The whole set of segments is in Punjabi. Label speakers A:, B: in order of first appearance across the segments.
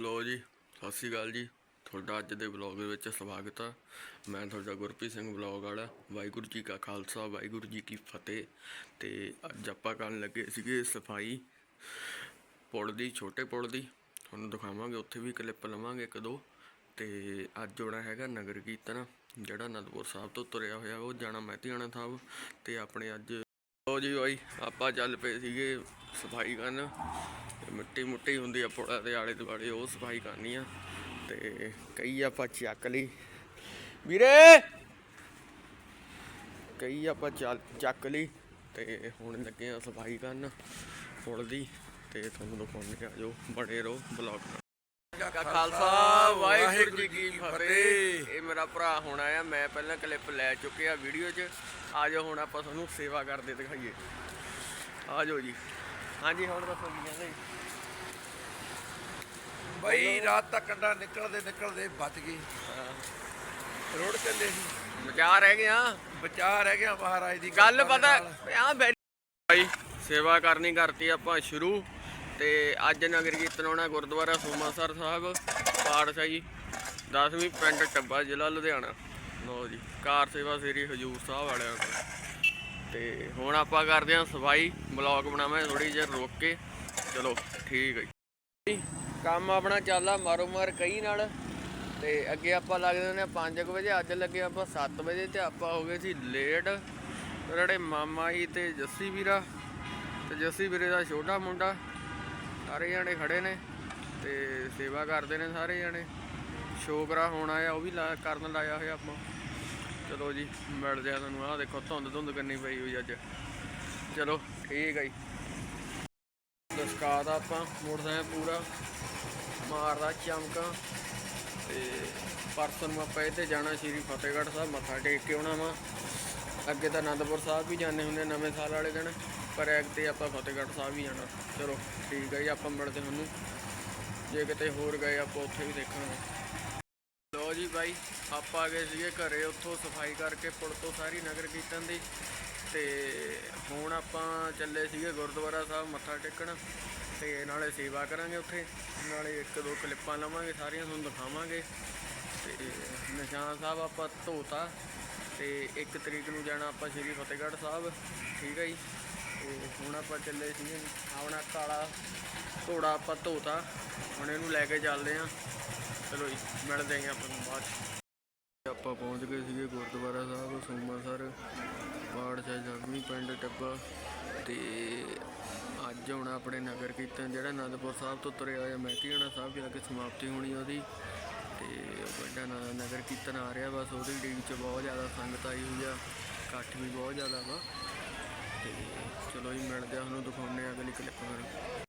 A: ਲੋ ਜੀ, ਸਤਿ ਸ਼੍ਰੀ ਅਕਾਲ ਜੀ। ਤੁਹਾਡਾ ਅੱਜ ਦੇ ਵਲੌਗ ਦੇ ਵਿੱਚ ਸਵਾਗਤ ਆ। ਮੈਂ ਤੁਹਾਡਾ ਗੁਰਪ੍ਰੀਤ ਸਿੰਘ ਵਲੌਗ ਵਾਲਾ। ਵਾਹਿਗੁਰੂ ਜੀ ਕਾ ਖਾਲਸਾ, ਵਾਹਿਗੁਰੂ ਜੀ ਕੀ ਫਤਿਹ। ਤੇ ਅੱਜ ਆਪਾਂ ਕਰਨ ਲੱਗੇ ਸੀਗੇ ਸਫ਼ਾਈ ਪੁਲ ਦੀ, ਛੋਟੇ ਪੁਲ ਦੀ। ਤੁਹਾਨੂੰ ਦਿਖਾਵਾਂਗੇ, ਉੱਥੇ ਵੀ ਕਲਿੱਪ ਲਵਾਂਗੇ ਇੱਕ ਦੋ। ਤੇ ਅੱਜ ਹੋਣਾ ਹੈਗਾ ਨਗਰ ਕੀਰਤਨ, ਜਿਹੜਾ ਅਨੰਦਪੁਰ ਸਾਹਿਬ ਤੋਂ ਤੁਰਿਆ ਹੋਇਆ, ਉਹ ਜਾਣਾ ਮਹਿਤੀਆਣਾ ਸਾਹਿਬ। ਤੇ ਆਪਣੇ ਅੱਜ ਲੋ ਜੀ ਬਾਈ, ਆਪਾਂ ਚੱਲ ਪਏ ਸੀਗੇ ਸਫ਼ਾਈ ਕਰਨ। ਤੇ ਮਿੱਟੀ ਮੁੱਟੀ ਹੁੰਦੀ ਆ ਪੁੜਾ ਦੇ ਆਲੇ ਦੁਆਲੇ, ਉਹ ਸਫ਼ਾਈ ਕਰਨੀ ਆ। ਤੇ ਕਈ ਆਪਾਂ ਚੱਕ ਲਈ। ਵੀਰੇ! ਕਈ ਆਪਾਂ ਚੱਲ, ਚੱਕ ਲਈ। ਤੇ ਹੁਣ ਲੱਗੇ ਆ ਸਫ਼ਾਈ ਕਰਨ ਪੁਲ ਦੀ। ਤੇ ਤੁਹਾਨੂੰ ਦਿਖਾਉਂਦੇ ਆ ਜੋ ਬਣੇ ਰਹੋ ਬਲੌਗ ਨਾਲ। ਖਾਲਸਾ। ਵਾਹਿਗੁਰੂ ਜੀ ਕੀ ਫਤਿਹ। ਇਹ ਮੇਰਾ ਭਰਾ ਹੁਣ ਆਇਆ ਮੈਂ ਪਹਿਲਾਂ ਕਲਿੱਪ ਲੈ ਚੁੱਕਿਆ ਵੀਡੀਓ 'ਚ। ਆ ਜਾਓ ਹੁਣ ਆਪਾਂ ਤੁਹਾਨੂੰ ਸੇਵਾ ਕਰਦੇ ਦਿਖਾਈਏ। ਆ ਜਾਓ ਜੀ। ਹਾਂਜੀ ਹੁਣ ਦੱਸੋ ਕੀ ਕਹਿੰਦੇ। ਜੀ?
B: ਬਈ ਰਾਤ ਤੱਕ ਕੰਡਾ ਨਿਕਲਦੇ ਨਿਕਲਦੇ ਬਚ ਗਈ। ਰੋਡ ਚੱਲੇ ਸੀ।
A: ਵਿਚਾਰ ਰਹਿ ਗਿਆ।
B: ਬਚਾ ਰਹਿ ਗਿਆ ਮਹਾਰਾਜ ਦੀ
A: ਗੱਲ
B: ਕਿਰਪਾ ਦੇ
A: ਪਤਾ
B: ਨਾਲ।
A: ਆ ਬੈਠ ਭਾਈ ਸੇਵਾ ਕਰਨੀ ਕਰਤੀ ਆਪਾਂ ਸ਼ੁਰੂ। ਤੇ ਅੱਜ ਨਗਰ ਕੀਰਤਨ ਆਉਣਾ ਗੁਰਦੁਆਰਾ ਸੋਮਾਸਰ ਸਾਹਿਬ। ਪਾੜਸ਼ਾਹੀ 10ਵੀਂ ਪਿੰਡ ਟੱਬਾ ਜ਼ਿਲ੍ਹਾ ਲੁਧਿਆਣਾ। ਲਓ ਜੀ, ਕਾਰ ਸੇਵਾ ਸ੍ਰੀ ਹਜੂਰ ਸਾਹਿਬ ਵਾਲਿਆਂ ਤੋਂ। ਤੇ ਹੁਣ ਆਪਾਂ ਕਰਦੇ ਹਾਂ ਸਫ਼ਾਈ, ਬਲੌਗ ਬਣਾਵਾਂ ਥੋੜੀ ਜਿਹੀ ਰੋਕ ਕੇ। ਚਲੋ, ਠੀਕ ਹੈ ਜੀ। ਕੰਮ ਆਪਣਾ ਚੱਲਦਾ ਮਾਰੋ ਮਾਰ ਕਈ ਨਾਲ। ਤੇ ਅੱਗੇ ਆਪਾਂ ਲੱਗਦੇ ਹੁੰਦੇ ਆ 5 ਵਜੇ, ਅੱਜ ਲੱਗੇ ਆਪਾਂ 7 ਵਜੇ ਤੇ ਆਪਾਂ ਹੋ ਗਏ ਸੀ ਲੇਟ। ਜਿਹੜੇ ਮਾਮਾ ਜੀ ਤੇ ਜੱਸੀ ਵੀਰਾ, ਤੇ ਜੱਸੀ ਵੀਰੇ ਦਾ ਛੋਟਾ ਮੁੰਡਾ, ਸਾਰੇ ਜਣੇ ਖੜੇ ਨੇ। ਤੇ ਸੇਵਾ ਕਰਦੇ ਨੇ ਸਾਰੇ ਜਣੇ। ਸ਼ੋਕਰਾ ਹੋਣਾ ਆ ਉਹ ਵੀ ਲਾ- ਕਰਨ ਲਾਇਆ ਹੋਇਆ ਆਪਾਂ। ਚਲੋ ਜੀ, ਮਿਲਦੇ ਆ ਤੁਹਾਨੂੰ। ਆਹ ਦੇਖੋ, ਧੁੰਦ ਧੁੰਦ ਕਰਨੀ ਪਈ ਹੋਈ ਅੱਜ। ਚਲੋ, ਠੀਕ ਆ ਜੀ। ਦਸਕਾ ਦਾ ਆਪਾਂ ਮੁੜਦੇ ਪੂਰਾ। ਮਾਰਦਾ ਚਮਕਾ। ਤੇ ਪਰਸੋਂ ਨੂੰ ਆਪਾਂ ਇੱਥੇ ਜਾਣਾ ਸ਼੍ਰੀ ਫਤਿਹਗੜ੍ਹ ਸਾਹਿਬ, ਮੱਥਾ ਟੇਕ ਕੇ ਆਉਣਾ ਵਾ। ਅੱਗੇ ਤਾਂ ਆਨੰਦਪੁਰ ਸਾਹਿਬ ਵੀ ਜਾਂਦੇ ਹੁੰਦੇ ਨਵੇਂ ਸਾਲ ਵਾਲੇ ਦਿਨ। ਪਰ ਐਕ ਤੇ ਆਪਾਂ ਫਤਿਹਗੜ੍ਹ ਸਾਹਿਬ ਵੀ ਜਾਣਾ। ਚਲੋ, ਠੀਕ ਹੈ ਜੀ, ਆਪਾਂ ਮਿਲਦੇ ਤੁਹਾਨੂੰ। ਜੇ ਕਿਤੇ ਹੋਰ ਗਏ, ਆਪਾਂ ਉੱਥੇ ਵੀ ਦੇਖਾਂਗੇ। ਲੋ ਜੀ ਬਾਈ, ਆਪਾਂ ਆ ਗਏ ਸੀਗੇ ਘਰੇ, ਉੱਥੋਂ ਸਫ਼ਾਈ ਕਰਕੇ ਪੁਲ ਤੋਂ ਸਾਰੀ ਨਗਰ ਕੀਰਤਨ ਦੀ। ਤੇ ਹੁਣ ਆਪਾਂ ਚੱਲੇ ਸੀਗੇ ਗੁਰਦੁਆਰਾ ਸਾਹਿਬ, ਮੱਥਾ ਟੇਕਣ। ਤੇ ਨਾਲੇ ਸੇਵਾ ਕਰਾਂਗੇ ਉੱਥੇ। ਨਾਲੇ ਇੱਕ ਦੋ ਕਲਿੱਪਾਂ ਲਵਾਂਗੇ, ਸਾਰੀਆਂ ਤੁਹਾਨੂੰ ਦਿਖਾਵਾਂਗੇ। ਤੇ ਨਿਸ਼ਾਨ ਸਾਹਿਬ ਆਪਾਂ ਧੋਤਾ। ਤੇ 1 ਤਰੀਕ ਨੂੰ ਜਾਣਾ ਆਪਾਂ ਸ਼੍ਰੀ ਫਤਿਹਗੜ੍ਹ ਸਾਹਿਬ, ਠੀਕ ਹੈ ਜੀ? ਤੇ ਹੁਣ ਆਪਾਂ ਚੱਲੇ ਸੀਗੇ ਆਪਣਾ ਕਾਲਾ ਘੋੜਾ ਆਪਾਂ ਧੋਤਾ, ਹੁਣ ਇਹਨੂੰ ਲੈ ਕੇ ਚੱਲਦੇ ਆਂ ਚਲੋ ਮਿਲਦੇ ਆਂ ਆਪਾਂ ਨੂੰ ਬਾਅਦ 'ਚ। ਆਪਾਂ ਪਹੁੰਚ ਗਏ ਸੀਗੇ ਗੁਰਦੁਆਰਾ ਸਾਹਿਬ ਸੋਮਾਸਰ ਸਾਹਿਬ ਜਗਮੀ ਪਿੰਡ ਟੱਬਾ। ਤੇ ਅੱਜ ਹੁਣ ਆਪਣੇ ਨਗਰ ਕੀਰਤਨ ਜਿਹੜਾ ਅਨੰਦਪੁਰ ਸਾਹਿਬ ਤੋਂ ਤੁਰਿਆ ਹੋਇਆ ਮਹਿਤੀਆਣਾ ਸਾਹਿਬ ਜਾ ਕੇ ਸਮਾਪਤੀ ਹੋਣੀ ਉਹਦੀ। ਤੇ ਵੱਡਾ ਨਗਰ ਕੀਰਤਨ ਆ ਰਿਹਾ ਬਸ ਉਹਦੀ ਡੀਕ 'ਚ ਬਹੁਤ ਜ਼ਿਆਦਾ ਸੰਗਤ ਆਈ ਹੋਈ ਆ। ਇਕੱਠ ਵੀ ਬਹੁਤ ਜ਼ਿਆਦਾ ਵਾ। ਤੇ ਚਲੋ ਜੀ ਮਿਲਦੇ ਆ ਤੁਹਾਨੂੰ ਦਿਖਾਉਂਦੇ ਆ ਅਗਲੀ ਕਲਿੱਪ ਫਿਰ।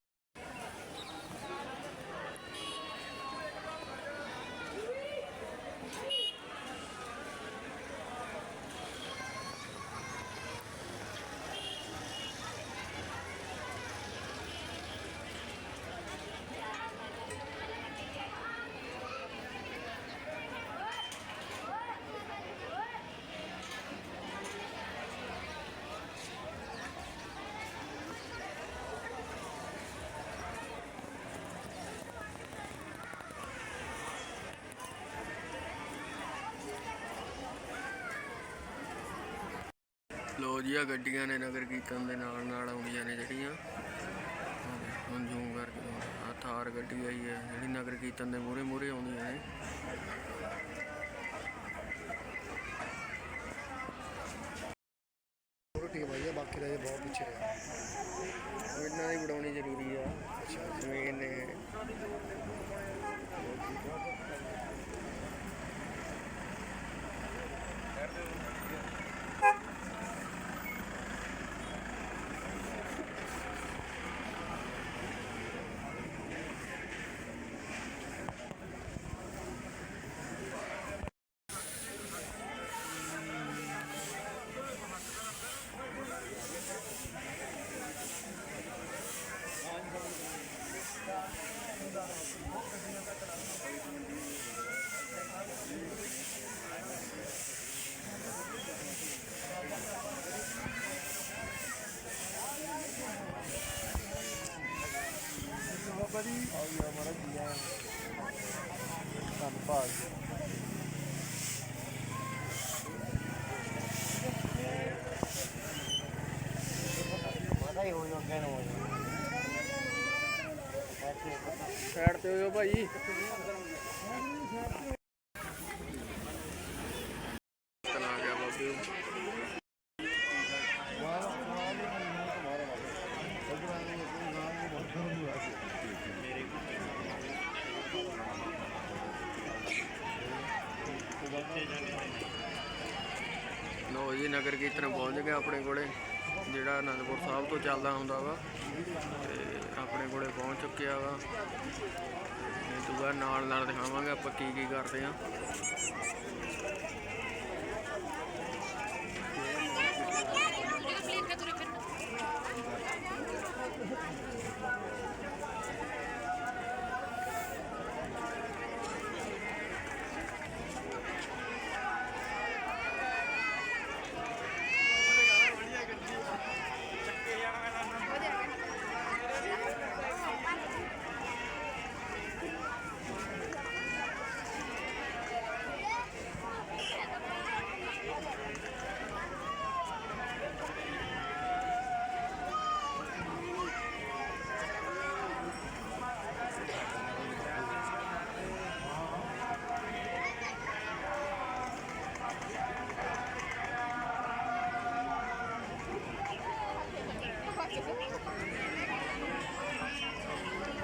A: ਲੋ ਜੀ ਆ ਗੱਡੀਆਂ ਨੇ ਨਗਰ ਕੀਰਤਨ ਦੇ ਨਾਲ ਨਾਲ ਆਉਂਦੀਆਂ ਨੇ ਜਿਹੜੀਆਂ। ਹੁਣ ਜ਼ੂਮ ਕਰਕੇ ਆ ਥਾਰ ਗੱਡੀ ਆਈ ਹੈ ਜਿਹੜੀ ਨਗਰ ਕੀਰਤਨ ਦੇ ਮੂਹਰੇ ਮੂਹਰੇ ਆਉਂਦੀਆਂ ਨੇ।
C: ਪੂਰੀ ਟੀਮ ਆਈ ਹੈ ਬਾਕੀ ਦਾ ਬਹੁਤ ਪਿੱਛੇ ਹੈ
A: ਇਹਨਾਂ ਦੀ ਬਣਾਉਣੀ ਜ਼ਰੂਰੀ ਆ। ਮੇਨ ਨੇ। ਸਾਈਡ ਤੇ ਹੋ ਜਾਓ ਭਾਈ ਕੀਰਤਨ ਆਪਣੇ ਕੋਲੇ, ਜਿਹੜਾ ਅਨੰਦਪੁਰ ਸਾਹਿਬ ਤੋਂ ਚੱਲਦਾ ਹੁੰਦਾ ਵਾ। ਤੇ ਆਪਣੇ ਕੋਲੇ ਪਹੁੰਚ ਚੁੱਕਿਆ ਵਾ। ਇਹ ਤੋਂ ਬਾਅਦ ਨਾਲ ਨਾਲ ਦਿਖਾਵਾਂਗੇ ਆਪਾਂ ਕੀ ਕੀ ਕਰਦੇ ਆ।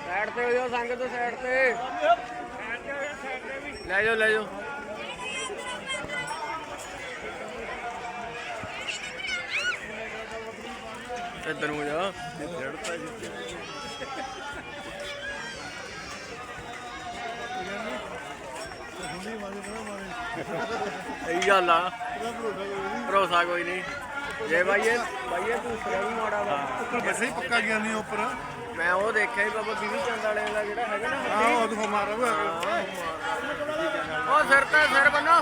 A: ਸਾਈਡ ਤੇ ਹੋ ਜਾਓ, ਸੰਗਤ ਸਾਈਡ ਤੇ। ਲੈ ਜਾਓ ਲੈ ਜਾਓ। ਇੱਧਰ ਹੋ ਜਾ। ਸਹੀ ਗੱਲ ਆ। ਭਰੋਸਾ ਕੋਈ ਨਹੀਂ। ਜੇ ਭਾਈਏ ਭਾਈਏ ਤੂੰ ਵੀ ਮਾੜਾ ਵਾ।
C: ਉੱਪਰ ਵੈਸੇ ਹੀ ਪੱਕਾ ਗਿਆ ਨਹੀਂ ਉੱਪਰ।
A: ਮੈਂ ਉਹ ਦੇਖਿਆ ਹੀ ਬਾਬਾ ਬੀਵੀ ਚੰਦ ਵਾਲੇ ਦਾ ਜਿਹੜਾ ਹੈਗਾ ਨਾ
C: ਉਹ ਤੋਂ ਮਾਰਾ ਵਾ
A: ਉਹ ਸਿਰ ਤੇ ਸਿਰ ਬੰਨੋ।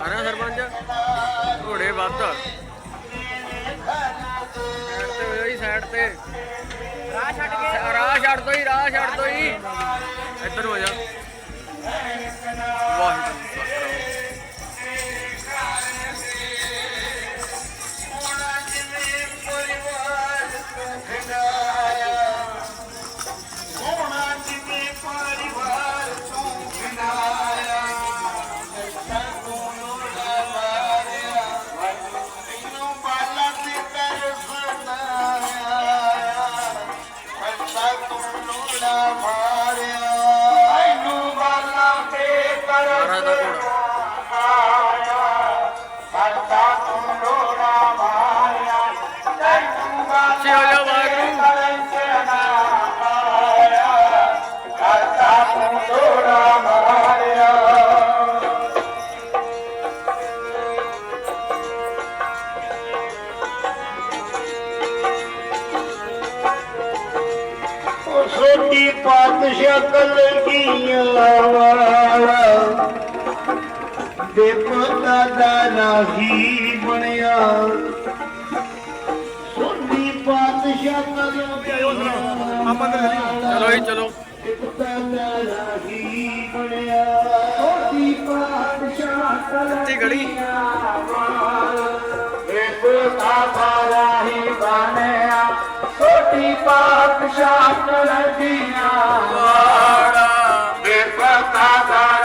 A: ਆਣਾ ਸਰਪੰਚ ਘੋੜੇ ਵੱਧ ਸਾਈਡ ਤੇ ਹੋ ਜਾਓ ਜੀ ਸਾਈਡ ਤੇ। ਰਾਹ ਛੱਡ ਕੇ। ਰਾਹ ਛੱਡ ਦੋ ਰਾਹ ਛੱਡ ਦੋ ਇੱਧਰ ਹੋ ਜਾ। ਵਾਹਿਗੁਰੂ।
D: ਛੋਟੀ ਪਾਤਸ਼ਾਹ ਕਲਗੀਆਂ ਵਾਲਾ। ਦੇ ਪਤਾ ਦਾ ਨਾਹੀ ਬਣਿਆ। ਛੋਟੀ ਪਾਤਸ਼ਾਹ ਕਲਗੀਆਂ ਆਪਾਂ
A: ਚਲੋ ਜੀ ਚਲੋ।
D: ਪਤਾ ਦਾ ਨਾਹੀ
A: ਗੜੀ
D: ਬਣਿਆ। ਛੋਟੀ ਪਾਤਸ਼ਾਹ ਕਲਗੀਆਂ
A: ਵਾੜਾ।
D: ਬੇਪਤਾ ਦਰਾਈ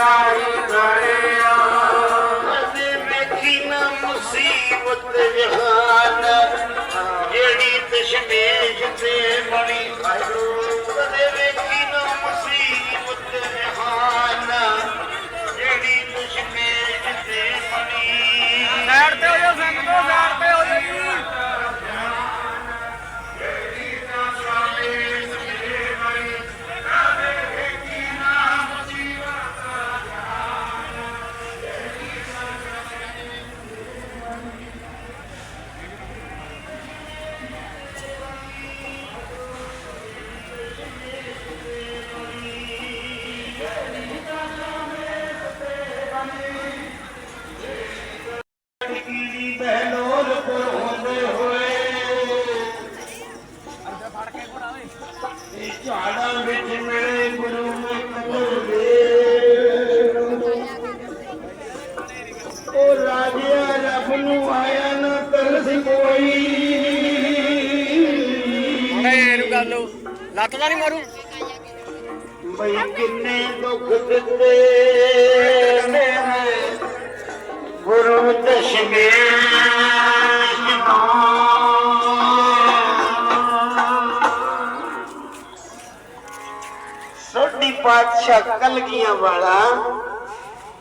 D: ਸੋਢੀ ਪਾਤਸ਼ਾਹ ਕਲਗੀਆਂ ਵਾਲਾ,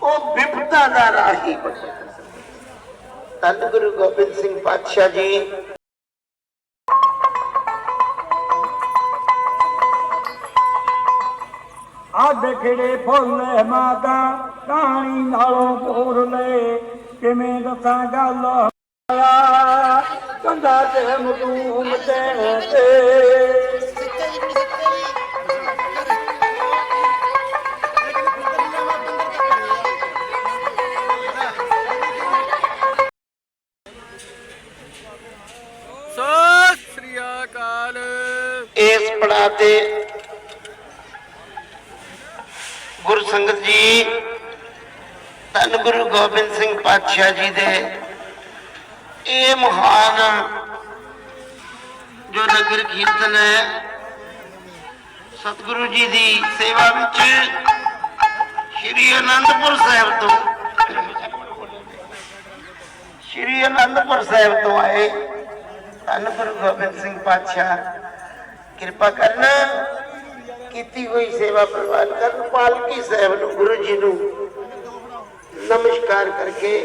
D: ਉਹ ਵਿਪਤਾ ਦਾ ਰਾਹੀ ਬਣਿਆ ਧੰਨ ਗੁਰੂ ਗੋਬਿੰਦ ਸਿੰਘ ਪਾਤਸ਼ਾਹ ਜੀ।
E: ਅੱਧ ਖਿੜੇ ਫੁੱਲ ਮਾਤਾ ਕਹਾਣੀ ਨਾਲੋਂ ਪੂਰ ਲੈ ਕਿਵੇਂ ਦੱਸਾਂ ਗੱਲ? ਹੋਇਆ ਕੰਧਾ ਤੇ ਮਤੂਮ ਤੇ।
A: ਅਕਾਲ।
D: ਇਸ ਪੜਾ ਤੇ ਗੁਰੂ ਸੰਗਤ ਜੀ, ਧੰਨ ਗੁਰੂ ਗੋਬਿੰਦ ਸਿੰਘ ਪਾਤਸ਼ਾਹ ਜੀ ਦੇ ਇਹ ਮਹਾਨ ਜੋ ਨਗਰ ਕੀਰਤਨ ਹੈ, ਸਤਿਗੁਰੂ ਜੀ ਦੀ ਸੇਵਾ ਵਿੱਚ ਸ਼੍ਰੀ ਅਨੰਦਪੁਰ ਸਾਹਿਬ ਤੋਂ, ਸ਼੍ਰੀ ਅਨੰਦਪੁਰ ਸਾਹਿਬ ਤੋਂ ਆਏ। ਧੰਨ ਗੁਰੂ ਗੋਬਿੰਦ ਸਿੰਘ ਪਾਤਸ਼ਾਹ ਕਿਰਪਾ ਕਰਨ ਕੀਤੀ ਹੋਈ ਸੇਵਾ ਪ੍ਰਵਾਨ ਕਰਨ, ਪਾਲਕੀ ਸਾਹਿਬ ਨੂੰ, ਗੁਰੂ ਜੀ ਨੂੰ ਨਮਸਕਾਰ ਕਰਕੇ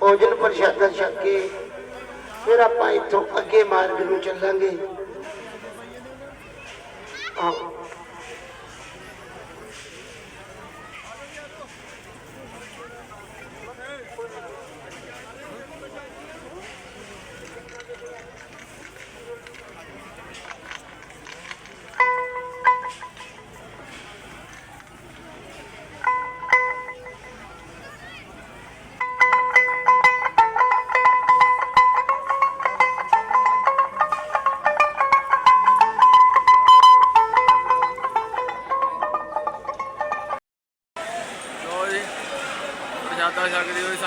D: ਭੋਜਨ ਪ੍ਰਸ਼ਾਦਾ ਛਕ ਕੇ ਫਿਰ ਆਪਾਂ ਇੱਥੋਂ ਅੱਗੇ ਮਾਰਗ ਨੂੰ ਚੱਲਾਂਗੇ ਆਓ।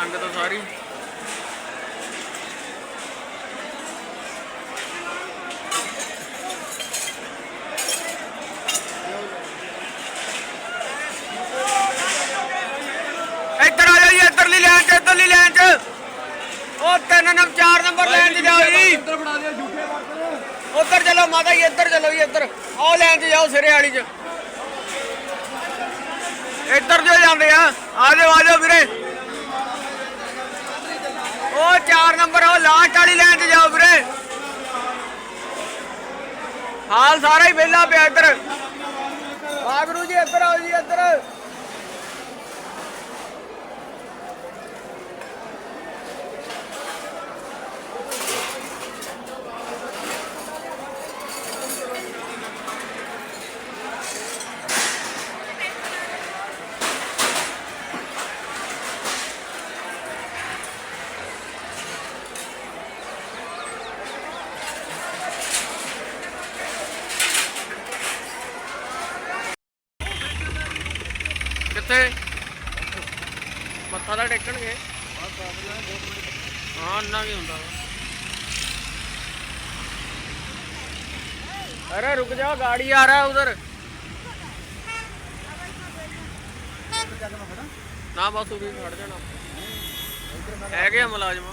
A: ਸੰਗਤ ਸਾਰੀ। ਇੱਧਰ ਆ ਜਾਓ ਜੀ ਇੱਧਰਲੀ ਲਾਈਨ 'ਚ ਇੱਧਰਲੀ ਲਾਈਨ 'ਚ। ਉਹ ਤਿੰਨ ਨੰਬਰ ਚਾਰ ਨੰਬਰ ਲਾਈਨ 'ਚ ਜਾਓ ਜੀ। ਉੱਧਰ ਚਲੋ ਮਾਤਾ ਜੀ ਇੱਧਰ ਚਲੋ ਜੀ ਇੱਧਰ। ਆਹ ਲਾਈਨ 'ਚ ਜਾਓ ਸਿਰੇ ਵਾਲੀ 'ਚ। ਇੱਧਰ ਜੋ ਜਾਂਦੇ ਆ ਆ ਜਾਓ ਆ ਜਾਓ ਵੀਰੇ ਉਹ 4 ਨੰਬਰ ਉਹ ਲਾਸਟ ਵਾਲੀ ਲਾਈਨ 'ਚ ਜਾਓ ਵੀਰੇ। ਹਾਲ ਸਾਰਾ ਹੀ ਵਿਹਲਾ ਪਿਆ ਇੱਧਰ। ਵਾਗਰੂ ਜੀ, ਇੱਧਰ ਆਓ ਜੀ, ਇੱਧਰ ਕਿੱਥੇ ਮੱਥਾ ਤਾਂ ਟੇਕਣਗੇ ਹਾਂ ਅੰਨਾ ਕੀ ਹੁੰਦਾ ਵਾ। ਅਰੇ ਰੁਕ ਜਾਓ गाड़ी आ रहा है उधर ਨਾ ਬਸ ਉਰੀ ਖੜ ਜਾਣਾ ਹੈਗੇ ਆ ਮੁਲਾਜ਼ਮ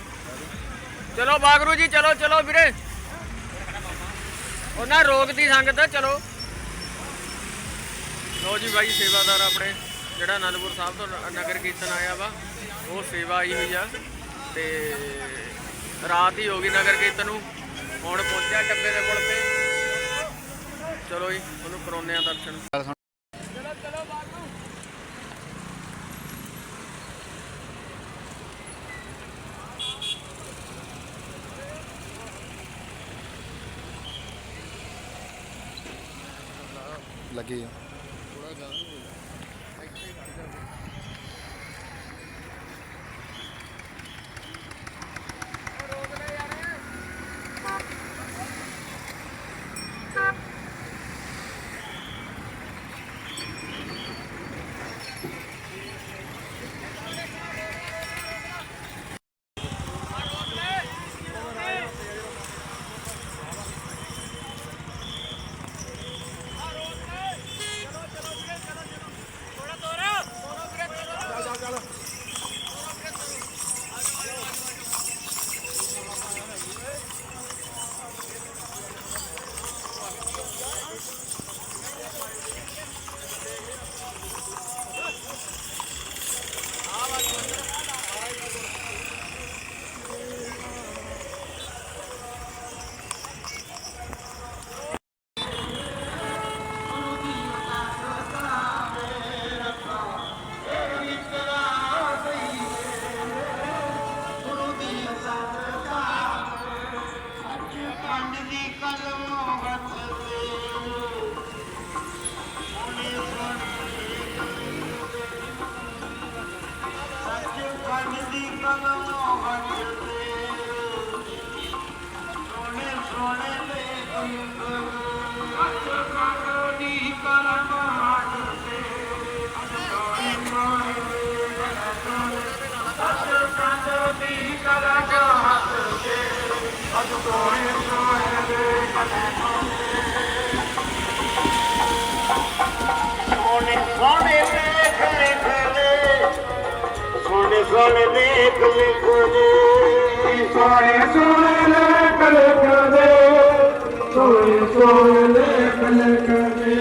A: ਚਲੋ ਬਾਗਰੂ ਜੀ ਚਲੋ ਚਲੋ ਵੀਰੇ ਉਹਨਾਂ ਰੋਕਦੀ ਸੰਗਤ ਚਲੋ ਲੋ ਜੀ ਬਾਈ ਸੇਵਾਦਾਰ ਆਪਣੇ ਜਿਹੜਾ ਅਨੰਦਪੁਰ ਸਾਹਿਬ ਤੋਂ ਨਗਰ ਕੀਰਤਨ ਆਇਆ ਵਾ, ਉਹ ਸੇਵਾ ਆਈ ਹੋਈ ਆ ਤੇ ਰਾਤ ਹੀ ਹੋ ਗਈ ਨਗਰ ਕੀਰਤਨ ਨੂੰ। ਹੁਣ ਪਹੁੰਚਿਆ ਟੱਬੇ ਦੇ ਪੁਲ ਤੇ। ਚਲੋ ਜੀ, ਉਹਨੂੰ ਕਰਾਉਂਦੇ ਆ ਦਰਸ਼ਨ। ਚਲੋ ਚਲੋ ਬਾਗੂ
C: ਲੱਗੀ ਆ।
D: ਸੋਹਣੇ ਸੋਹਣੇ ਲੇਖ ਲਿਖਦੇ ਸੋਹਣੇ ਸੋਹਣੇ ਲੇਖ ਲਿਖਦੇ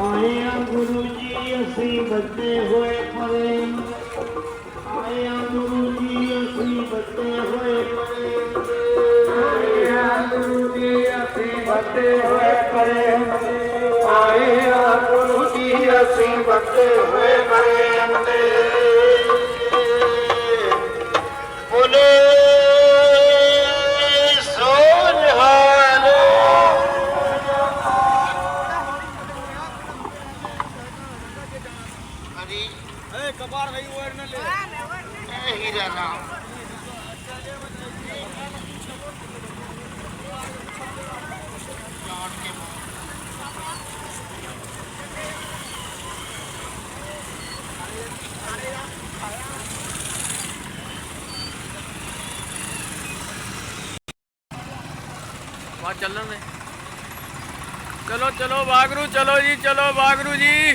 D: ਆਏ ਆ ਗੁਰੂ ਜੀ ਅਸੀਂ ਬੱਤੇ ਹੋਏ ਪਰੇ ਆਏ ਆ ਗੁਰੂ ਜੀ ਅਸੀਂ ਬੱਤੇ ਹੋਏ ਪਰੇ ਆਏ ਆ ਗੁਰੂ ਜੀ ਅਸੀਂ ਬੱਤੇ ਹੋਏ ਪਰੇ ਆਏ ਆ ਗੁਰੂ ਜੀ ਅਸੀਂ ਬੱਤੇ ਹੋਏ ਪਰੇ
A: Alô! ਚਲੋ ਜੀ ਵਾਗਰੂ ਜੀ,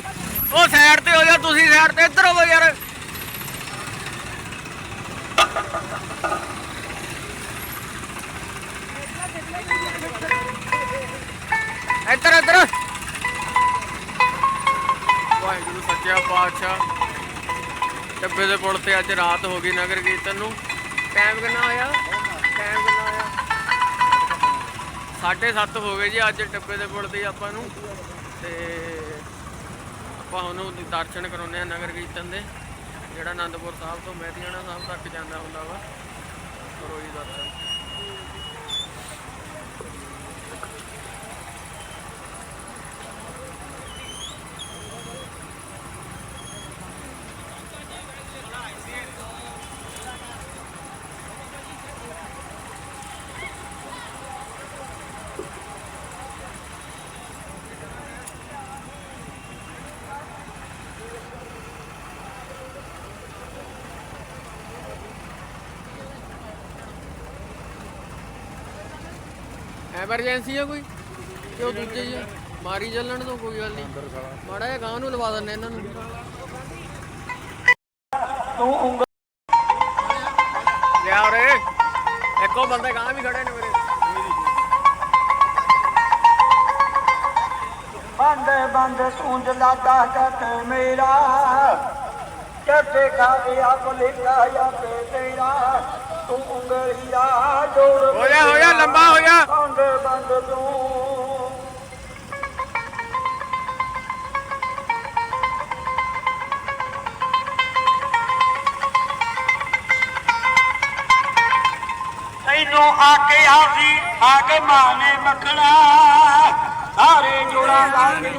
A: ਉਹ ਸਾਈਡ ਤੇ ਹੋ ਜਾ, ਤੁਸੀਂ ਸਾਈਡ ਤੇ ਇੱਧਰ ਹੋਵੋ ਯਾਰ। ਇੱਧਰ ਇੱਧਰ। ਵਾਹਿਗੁਰੂ ਸੱਚਾ ਪਾਤਸ਼ਾਹ। ਡੱਬੇ ਦੇ ਪੁਲ ਤੇ ਅੱਜ ਰਾਤ ਹੋ ਗਈ ਨਗਰ ਕੀਰਤਨ ਨੂੰ। ਟਾਈਮ ਕਿੰਨਾ ਹੋਇਆ? ਟਾਈਮ ਕਿੰਨਾ ਹੋਇਆ? ਸਾਢੇ ਸੱਤ ਹੋ ਗਏ ਜੀ ਅੱਜ ਡੱਬੇ ਦੇ ਪੁਲ ਤੇ ਆਪਾਂ ਨੂੰ। ਤੇ ਆਪਾਂ ਉਹਨੂੰ ਦਰਸ਼ਨ ਕਰਾਉਂਦੇ ਆ ਨਗਰ ਕੀਰਤਨ ਦੇ। ਜਿਹੜਾ ਆਨੰਦਪੁਰ ਸਾਹਿਬ ਤੋਂ ਮਹਿਤੀਆਣਾ ਸਾਹਿਬ ਤੱਕ ਜਾਂਦਾ ਹੁੰਦਾ ਵਾ। ਕਰੋ ਜੀ ਦਰਸ਼ਨ। ਐਮਰਜੈਂਸੀ ਆ ਕੋਈ? ਕਿ ਉਹ ਦੂਜੇ ਹੀ ਆ? ਮਾਰੀ ਚੱਲਣ ਤੋਂ ਕੋਈ ਗੱਲ ਨਹੀਂ। ਮਾੜਾ ਜਿਹਾ ਗਾਂ ਨੂੰ ਲਵਾ ਦਿੰਦੇ ਇਹਨਾਂ ਨੂੰ।
D: ਤੂੰ ਉਂਗਲ
A: ਲਿਆ ਉਰੇ। ਇੱਕੋ ਬੰਦੇ ਗਾਂ ਵੀ ਖੜੇ ਨੇ ਮੇਰੇ।
D: ਬੰਦ ਬੰਦ ਸੂੰਝ ਲਾਦਾ ਜੱਟ ਮੇਰਾ। ਕਿਤੇ ਖਾਵੇ ਆਪ ਲਿਖਾਇਆ ਤੇ ਤੇਰਾ। ਤੂੰ ਉਂਗਲੀਆ ਜੋੜ
A: ਹੋ ਜਾ ਹੋ ਜਾ ਲੰਬਾ ਹੋ ਜਾ
D: ਬੰਦ ਬੰਦ ਤੂੰ। ਤੈਨੂੰ ਆ ਕੇ ਆਸੀ ਆ ਕੇ ਮਾਨੇ ਮੱਖਣਾ ਸਾਰੇ ਜੋੜਾਂ ਲਾ ਕੇ